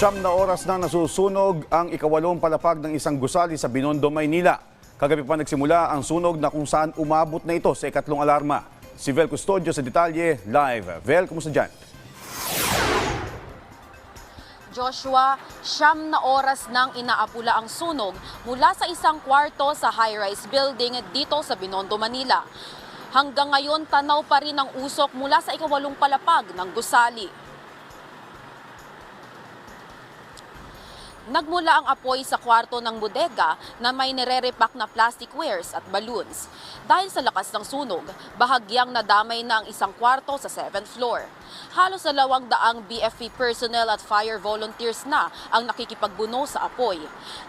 Siyam na oras na nasusunog ang ikawalong palapag ng isang gusali sa Binondo, Maynila. Kagabi pa nagsimula ang sunog na kung saan umabot na ito sa ikatlong alarma. Si Vel Custodio sa detalye, live. Vel, kumusta dyan? Joshua, siyam na oras nang inaapula ang sunog mula sa isang kwarto sa high-rise building dito sa Binondo, Manila. Hanggang ngayon, tanaw pa rin ang usok mula sa ikawalong palapag ng gusali. Nagmula ang apoy sa kwarto ng bodega na may nire-repack na plastic wares at balloons. Dahil sa lakas ng sunog, bahagyang nadamay na ang isang kwarto sa 7th floor. Halos dalawang daang BFP personnel at fire volunteers na ang nakikipagbuno sa apoy.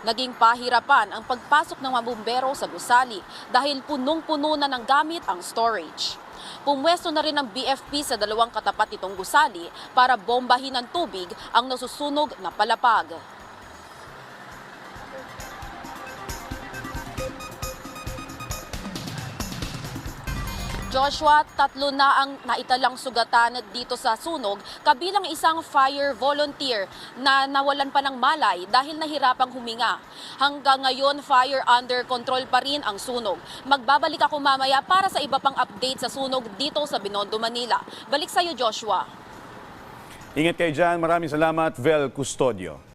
Naging pahirapan ang pagpasok ng mga bumbero sa gusali dahil punong-puno na ng gamit ang storage. Pumwesto na rin ang BFP sa dalawang katapat nitong gusali para bombahin ng tubig ang nasusunog na palapag. Joshua, tatlo na ang naitalang sugatan dito sa sunog, kabilang isang fire volunteer na nawalan pa ng malay dahil nahirapang huminga. Hanggang ngayon, fire under control pa rin ang sunog. Magbabalik ako mamaya para sa iba pang update sa sunog dito sa Binondo, Manila. Balik sa iyo, Joshua. Ingat kayo dyan. Maraming salamat, Vel Custodio.